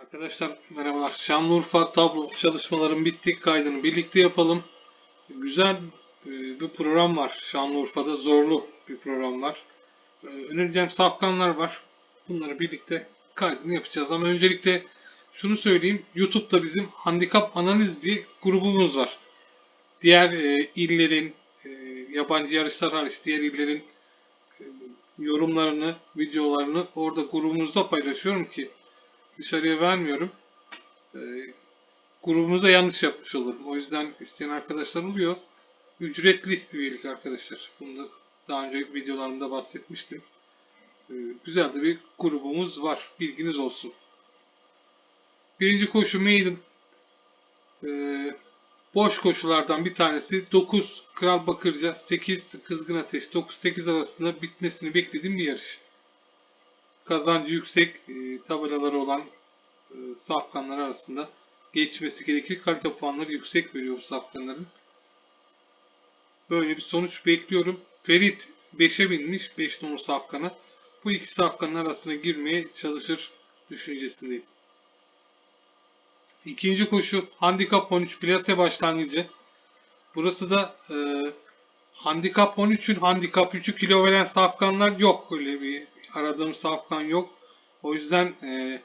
Arkadaşlar merhabalar. Şanlıurfa tablo çalışmaların bittik kaydını birlikte yapalım. Güzel e, bir program var Şanlıurfa'da. Zorlu bir program var. E, Önereceğim safkanlar var. Bunları birlikte kaydını yapacağız. Ama öncelikle şunu söyleyeyim. YouTube'da bizim handikap analiz diye grubumuz var. Diğer e, illerin, yabancı yarışlar hariç diğer illerin yorumlarını, videolarını orada grubumuzda paylaşıyorum ki dışarıya vermiyorum. Ee, grubumuza yanlış yapmış olurum. O yüzden isteyen arkadaşlar oluyor. Ücretli üyelik arkadaşlar. Bunu da daha önce videolarımda bahsetmiştim. Ee, güzel de bir grubumuz var. Bilginiz olsun. Birinci koşu maiden. Ee, boş koşulardan bir tanesi 9 Kral Bakırca 8 Kızgın Ateş 9-8 arasında bitmesini beklediğim bir yarış kazancı yüksek e, tabelaları olan e, safkanlar arasında geçmesi gerekir. Kalite puanları yüksek veriyor bu safkanların. Böyle bir sonuç bekliyorum. Ferit 5'e binmiş 5 nolu safkana. Bu iki safkanın arasına girmeye çalışır düşüncesindeyim. İkinci koşu handikap 13 plase başlangıcı. Burası da e, handikap 13'ün handikap 3'ü kilo veren safkanlar yok. Öyle bir aradığım safkan yok. O yüzden e,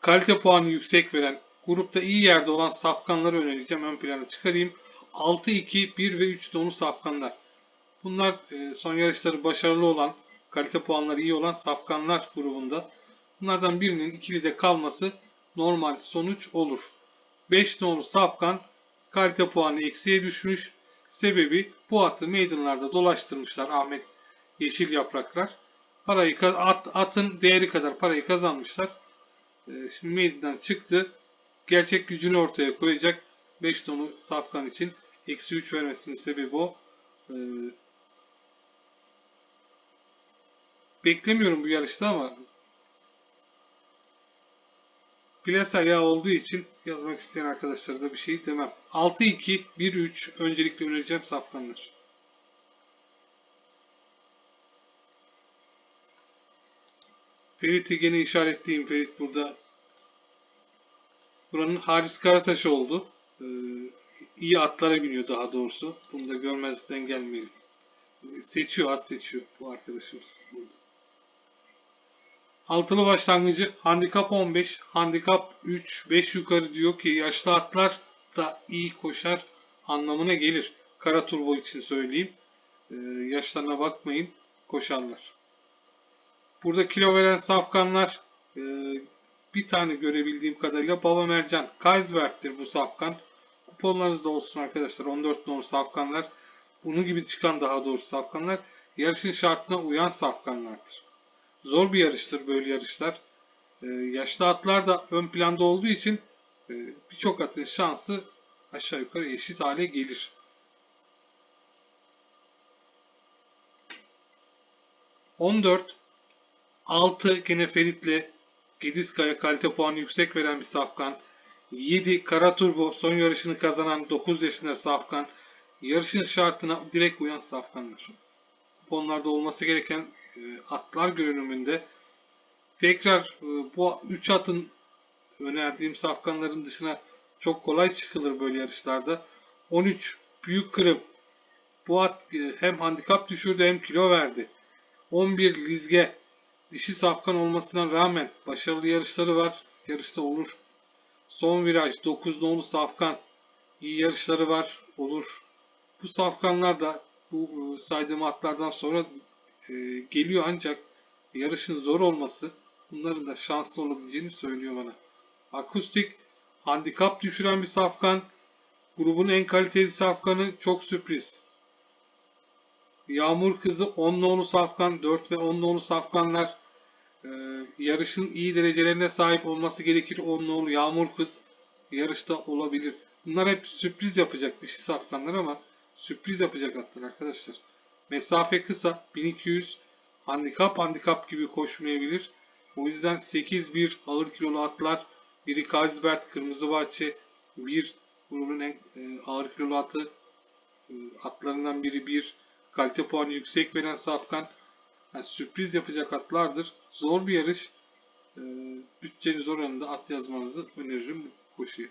kalite puanı yüksek veren, grupta iyi yerde olan safkanları önereceğim. Ön plana çıkarayım. 6, 2, 1 ve 3 donu safkanlar. Bunlar e, son yarışları başarılı olan, kalite puanları iyi olan safkanlar grubunda. Bunlardan birinin ikilide kalması normal sonuç olur. 5 nolu safkan kalite puanı eksiye düşmüş. Sebebi bu atı meydanlarda dolaştırmışlar Ahmet Yeşil Yapraklar. Parayı at, atın değeri kadar parayı kazanmışlar. Ee, şimdi meydandan çıktı. Gerçek gücünü ortaya koyacak. 5 tonu Safkan için. Eksi 3 vermesinin sebebi o. Ee, beklemiyorum bu yarışta ama Plasa ayağı olduğu için yazmak isteyen arkadaşlara da bir şey demem. 6-2, 1-3 öncelikle önereceğim safkanlar. Ferit'i gene işaretleyeyim. Ferit burada. Buranın Haris Karataş oldu. Ee, iyi atlara biniyor daha doğrusu. Bunu da görmezden gelmeyelim. Seçiyor, at seçiyor bu arkadaşımız. Burada. Altılı başlangıcı handikap 15, handikap 3, 5 yukarı diyor ki yaşlı atlar da iyi koşar anlamına gelir. Kara turbo için söyleyeyim. Ee, yaşlarına bakmayın, koşarlar. Burada kilo veren safkanlar e, bir tane görebildiğim kadarıyla Baba Mercan Kaisberg'tir bu safkan. Kuponlarınızda olsun arkadaşlar 14 numaralı safkanlar. Bunu gibi çıkan daha doğrusu safkanlar yarışın şartına uyan safkanlardır. Zor bir yarıştır böyle yarışlar. Ee, yaşlı atlar da ön planda olduğu için e, birçok atın şansı aşağı yukarı eşit hale gelir. On dört 6 gene Ferit'le Gediskaya kalite puanı yüksek veren bir Safkan. 7 Kara Turbo son yarışını kazanan 9 yaşında Safkan. Yarışın şartına direkt uyan Safkanlar. Kuponlarda olması gereken e, atlar görünümünde tekrar e, bu 3 atın önerdiğim safkanların dışına çok kolay çıkılır böyle yarışlarda. 13 büyük kırım bu at e, hem handikap düşürdü hem kilo verdi. 11 Lizge dişi safkan olmasına rağmen başarılı yarışları var. Yarışta olur. Son viraj 9 nolu safkan iyi yarışları var. Olur. Bu safkanlar da bu saydığım atlardan sonra e, geliyor ancak yarışın zor olması bunların da şanslı olabileceğini söylüyor bana. Akustik handikap düşüren bir safkan. Grubun en kaliteli safkanı çok sürpriz. Yağmur Kızı 10 nolu safkan, 4 ve 10 nolu safkanlar e, yarışın iyi derecelerine sahip olması gerekir. 10 nolu Yağmur Kız yarışta olabilir. Bunlar hep sürpriz yapacak dişi safkanlar ama sürpriz yapacak atlar arkadaşlar. Mesafe kısa 1200 handikap handikap gibi koşmayabilir. O yüzden 8-1 ağır kilolu atlar biri Kaisbert Kırmızı Bahçe bir grubun en ağır kilolu atı e, atlarından biri bir kalite puanı yüksek veren Safkan yani sürpriz yapacak atlardır. Zor bir yarış. e, bütçeniz oranında at yazmanızı öneririm bu koşuya.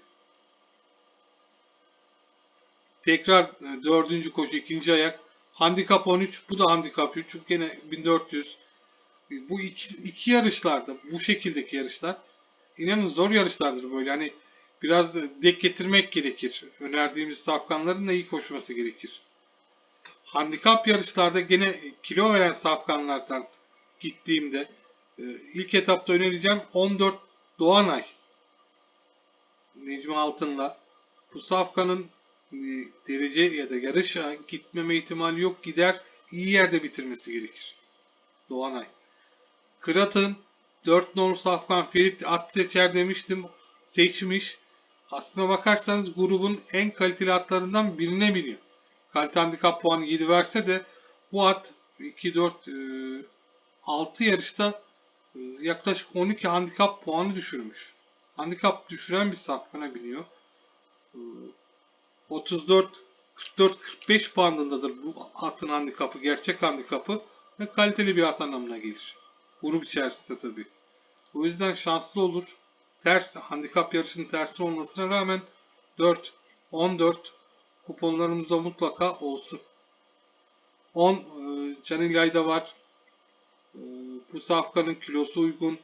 Tekrar e, dördüncü koşu ikinci ayak. Handikap 13. Bu da handikap 3. Gene 1400. E, Bu iki, iki yarışlarda bu şekildeki yarışlar inanın zor yarışlardır böyle. Hani biraz dek getirmek gerekir. Önerdiğimiz safkanların da iyi koşması gerekir. Handikap yarışlarda gene kilo veren safkanlardan gittiğimde e, ilk etapta önereceğim 14 Doğanay. Necmi Altın'la. Bu safkanın e, derece ya da yarışa gitmeme ihtimali yok. Gider iyi yerde bitirmesi gerekir. Doğanay. Kırat'ın 4 nolu safkan Ferit at seçer demiştim. Seçmiş. Aslına bakarsanız grubun en kaliteli atlarından birine biniyor. Kalite handikap puanı 7 verse de bu at 2, 4, 6 yarışta e, yaklaşık 12 handikap puanı düşürmüş. Handikap düşüren bir safkana biniyor. E, 34 44 45 puanındadır bu atın handikapı, gerçek handikapı ve kaliteli bir at anlamına gelir. Grup içerisinde tabii. O yüzden şanslı olur. Ters, handikap yarışının tersi olmasına rağmen 4, 14 kuponlarımızda mutlaka olsun. 10 e, Can İlayda var. E, bu safkanın kilosu uygun.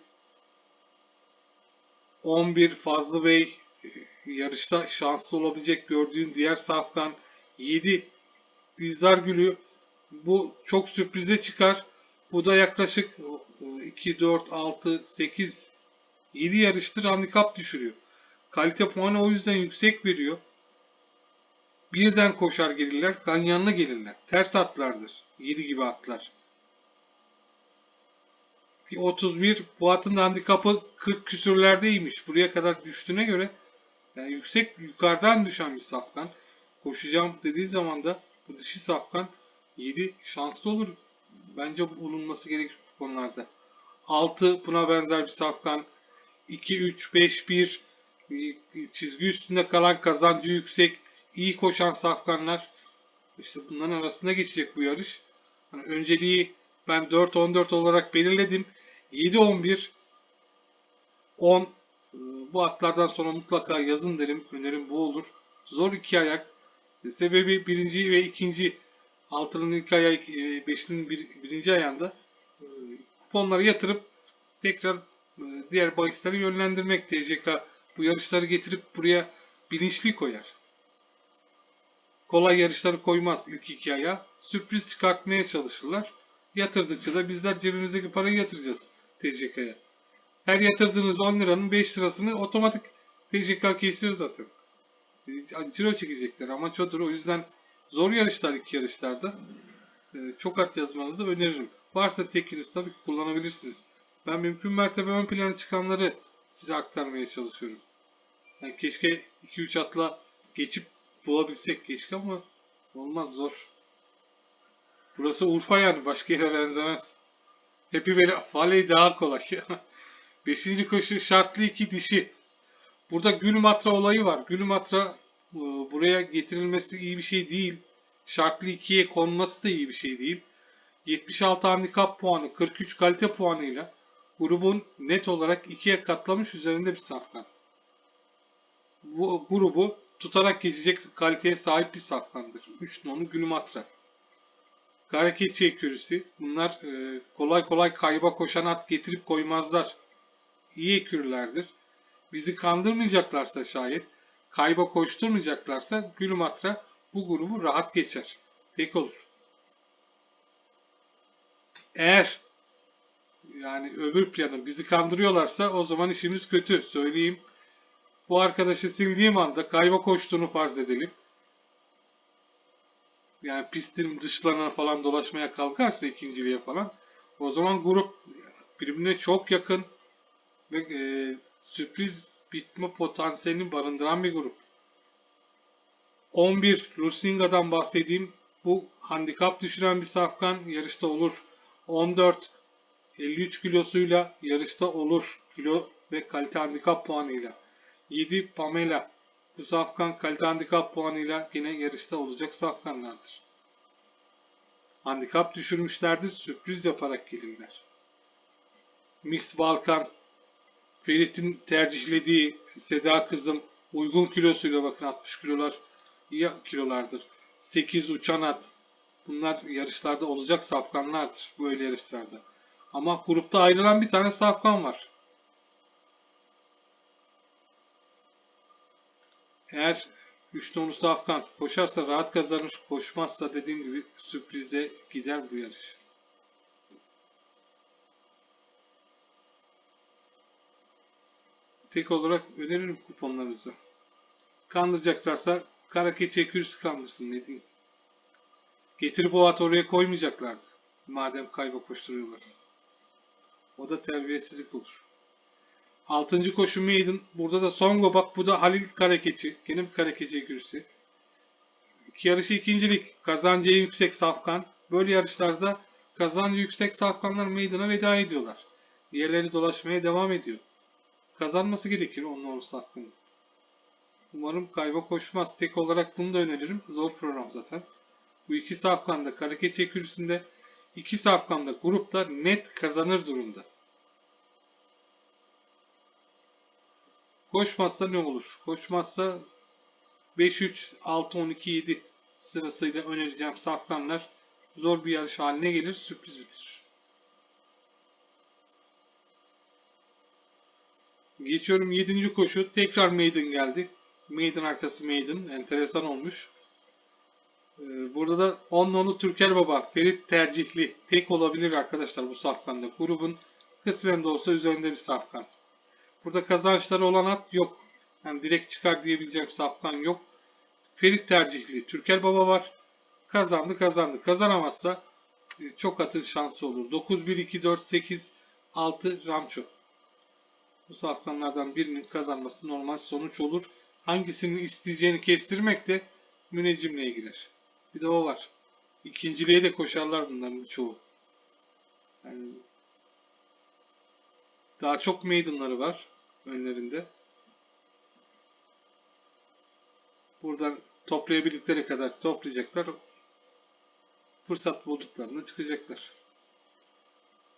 11 Fazlı Bey e, yarışta şanslı olabilecek gördüğüm diğer safkan. 7 Dizdar Gülü bu çok sürprize çıkar. Bu da yaklaşık 2, 4, 6, 8, 7 yarıştır handikap düşürüyor. Kalite puanı o yüzden yüksek veriyor. Birden koşar gelirler, ganyanlı gelirler. Ters atlardır. 7 gibi atlar. Bir 31 bu atın da handikapı 40 küsürlerdeymiş. Buraya kadar düştüğüne göre yani yüksek yukarıdan düşen bir safkan. Koşacağım dediği zaman da bu dişi safkan 7 şanslı olur. Bence bulunması gerekir konularda. 6 buna benzer bir safkan. 2, 3, 5, 1 çizgi üstünde kalan kazancı yüksek, iyi koşan safkanlar. İşte bunların arasında geçecek bu yarış. Yani önceliği ben 4-14 olarak belirledim. 7-11 10 bu atlardan sonra mutlaka yazın derim. Önerim bu olur. Zor iki ayak. Sebebi birinci ve ikinci altının ilk ayağı, e, beşinin bir, birinci ayağında e, kuponları yatırıp tekrar e, diğer bahisleri yönlendirmek TCK bu yarışları getirip buraya bilinçli koyar. Kolay yarışları koymaz ilk iki aya. Sürpriz çıkartmaya çalışırlar. Yatırdıkça da bizler cebimizdeki parayı yatıracağız TCK'ya. Her yatırdığınız 10 liranın 5 lirasını otomatik TCK kesiyor zaten. Ciro çekecekler. Amaç odur. O yüzden zor yarışlar iki yarışlarda. Çok at yazmanızı öneririm. Varsa tekiniz tabii ki kullanabilirsiniz. Ben mümkün mertebe ön plana çıkanları size aktarmaya çalışıyorum. Yani keşke 2-3 atla geçip bulabilsek keşke ama olmaz zor. Burası Urfa yani başka yere benzemez. Happy Valley daha kolay. Beşinci koşu şartlı iki dişi. Burada Gülmatra olayı var. Gülmatra e, buraya getirilmesi iyi bir şey değil. Şartlı ikiye konması da iyi bir şey değil. 76 handikap puanı, 43 kalite puanıyla grubun net olarak ikiye katlamış üzerinde bir safkan. Bu grubu tutarak geçecek kaliteye sahip bir safkandır. 3 nonu Gülmatra. Hareketçi ekürüsü. Bunlar e, kolay kolay kayba koşan at getirip koymazlar. İyi ekürlerdir. Bizi kandırmayacaklarsa şayet, kayba koşturmayacaklarsa Gülmatra bu grubu rahat geçer. Tek olur. Eğer yani öbür planı bizi kandırıyorlarsa o zaman işimiz kötü. Söyleyeyim. Bu arkadaşı sildiğim anda kayba koştuğunu farz edelim. Yani pistin dışlarına falan dolaşmaya kalkarsa ikinciliğe falan o zaman grup birbirine çok yakın ve e, sürpriz bitme potansiyelini barındıran bir grup. 11 Lusinga'dan bahsedeyim. Bu handikap düşüren bir safkan yarışta olur. 14 53 kilosuyla yarışta olur. Kilo ve kalite handikap puanıyla. 7 Pamela. Bu safkan kalite handikap puanıyla yine yarışta olacak safkanlardır. Handikap düşürmüşlerdir. Sürpriz yaparak gelirler. Miss Balkan Ferit'in tercihlediği Seda kızım uygun kilosuyla bakın 60 kilolar iyi kilolardır. 8 uçan at. Bunlar yarışlarda olacak safkanlardır böyle yarışlarda. Ama grupta ayrılan bir tane safkan var. Eğer 3 nolu safkan koşarsa rahat kazanır. Koşmazsa dediğim gibi sürprize gider bu yarış. Tek olarak öneririm kuponlarınızı. Kandıracaklarsa kara keçi ekürüsü kandırsın ne diyeyim. Getirip o oraya koymayacaklardı. Madem kayba koşturuyorlarsa. O da terbiyesizlik olur. Altıncı koşu maiden. Burada da Songo bak bu da Halil Karakeçi. Gene bir Karakeçi. İki yarışı ikincilik. Kazancı yüksek safkan. Böyle yarışlarda kazancı yüksek safkanlar meydan'a veda ediyorlar. Diğerleri dolaşmaya devam ediyor. Kazanması gerekir onun olması hakkında. Umarım kayba koşmaz. Tek olarak bunu da öneririm. Zor program zaten. Bu iki safkanda Karakeç ekürüsünde iki safkanda grupta net kazanır durumda. Koşmazsa ne olur? Koşmazsa 5-3, 6-12-7 sırasıyla önereceğim safkanlar zor bir yarış haline gelir, sürpriz bitirir. Geçiyorum 7. koşu. Tekrar Maiden geldi. Maiden arkası Maiden. Enteresan olmuş. Ee, Burada da 10 nolu Türker Baba Ferit tercihli tek olabilir arkadaşlar bu safkanda. Grubun kısmen de olsa üzerinde bir safkan. Burada kazançları olan at yok. Yani direkt çıkar diyebileceğim safkan yok. Ferit tercihli Türker Baba var. Kazandı kazandı. Kazanamazsa e, çok atın şansı olur. 9, 1, 2, 4, 8, 6 Ramço. Bu safkanlardan birinin kazanması normal sonuç olur. Hangisini isteyeceğini kestirmek de müneccimle ilgiler. Bir de o var. İkinciliğe de koşarlar bunların çoğu. Yani daha çok maidenları var önlerinde. Buradan toplayabildikleri kadar toplayacaklar. Fırsat bulduklarında çıkacaklar.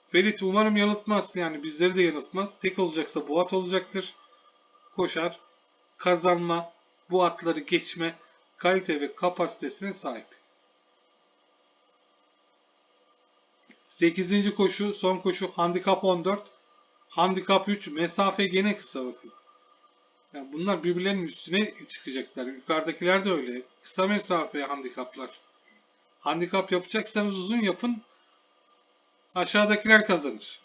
Ferit umarım yanıltmaz. Yani bizleri de yanıltmaz. Tek olacaksa bu at olacaktır. Koşar, kazanma, bu atları geçme, kalite ve kapasitesine sahip. 8. koşu, son koşu handikap 14. Handikap 3, mesafe gene kısa bakın. Yani bunlar birbirlerinin üstüne çıkacaklar. Yukarıdakiler de öyle. Kısa mesafe handikaplar. Handikap yapacaksanız uzun yapın. Aşağıdakiler kazanır.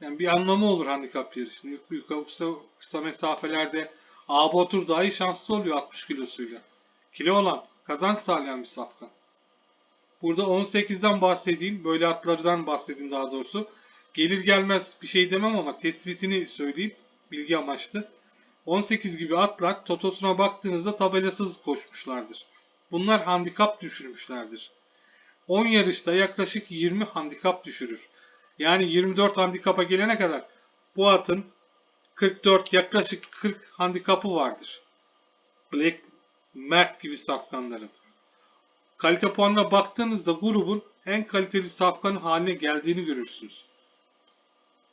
Yani bir anlamı olur handikap yarışının. Yukarı kısa, kısa mesafelerde A Batur dahi şanslı oluyor 60 kilosuyla. Kilo olan, kazanç sağlayan bir safkan. Burada 18'den bahsedeyim. Böyle atlardan bahsedeyim daha doğrusu. Gelir gelmez bir şey demem ama tespitini söyleyeyim. Bilgi amaçlı. 18 gibi atlar totosuna baktığınızda tabelasız koşmuşlardır. Bunlar handikap düşürmüşlerdir. 10 yarışta yaklaşık 20 handikap düşürür. Yani 24 handikapa gelene kadar bu atın 44 yaklaşık 40 handikapı vardır. Black Mert gibi safkanların. Kalite puanına baktığınızda grubun en kaliteli safkan haline geldiğini görürsünüz.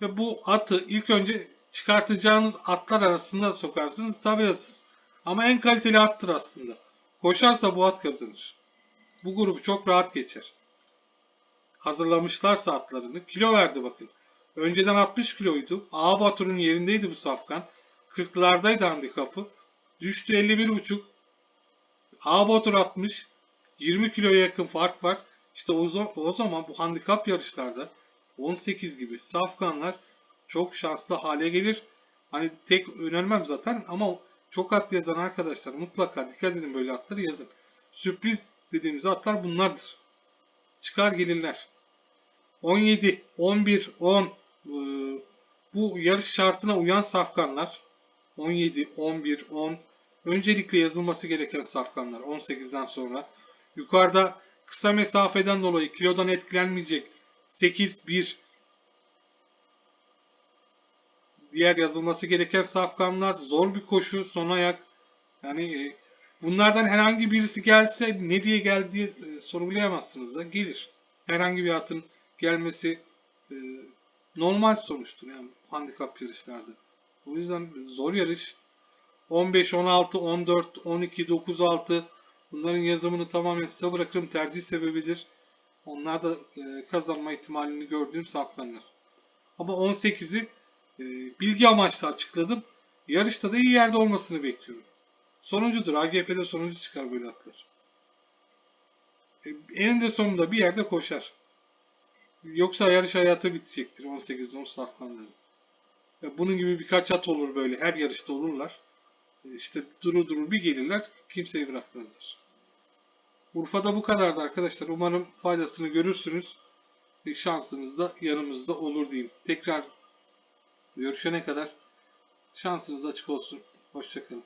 Ve bu atı ilk önce çıkartacağınız atlar arasında sokarsınız tabelasız. Ama en kaliteli attır aslında. Koşarsa bu at kazanır. Bu grubu çok rahat geçer. Hazırlamışlarsa atlarını. Kilo verdi bakın. Önceden 60 kiloydu. Ağa Batur'un yerindeydi bu safkan. 40'lardaydı handikapı. Düştü 51,5. Ağa Batur 60. 20 kiloya yakın fark var. İşte o, o zaman bu handikap yarışlarda 18 gibi safkanlar çok şanslı hale gelir. Hani tek önermem zaten ama çok at yazan arkadaşlar mutlaka dikkat edin böyle atları yazın. Sürpriz dediğimiz atlar bunlardır. Çıkar gelirler. 17, 11, 10 bu yarış şartına uyan safkanlar 17, 11, 10 öncelikle yazılması gereken safkanlar 18'den sonra yukarıda kısa mesafeden dolayı kilodan etkilenmeyecek 8, 1 diğer yazılması gereken safkanlar zor bir koşu son ayak yani e, bunlardan herhangi birisi gelse ne diye geldi diye e, sorgulayamazsınız da gelir. Herhangi bir atın gelmesi e, normal sonuçtur yani handikap yarışlarda. O yüzden zor yarış. 15, 16, 14, 12, 9, 6 bunların yazımını tamamen size bırakırım. Tercih sebebidir. Onlar da e, kazanma ihtimalini gördüğüm safkanlar. Ama 18'i e, bilgi amaçlı açıkladım. Yarışta da iyi yerde olmasını bekliyorum. Sonuncudur. AGP'de sonuncu çıkar böyle atlar. E, eninde sonunda bir yerde koşar. Yoksa yarış hayatı bitecektir 18 10 safkanların. Ya bunun gibi birkaç at olur böyle. Her yarışta olurlar. E, İşte durur durur bir gelirler. Kimseyi bırakmazlar. Urfa'da bu kadardı arkadaşlar. Umarım faydasını görürsünüz. E, Şansınız da yanımızda olur diyeyim. Tekrar görüşene kadar şansınız açık olsun. Hoşçakalın.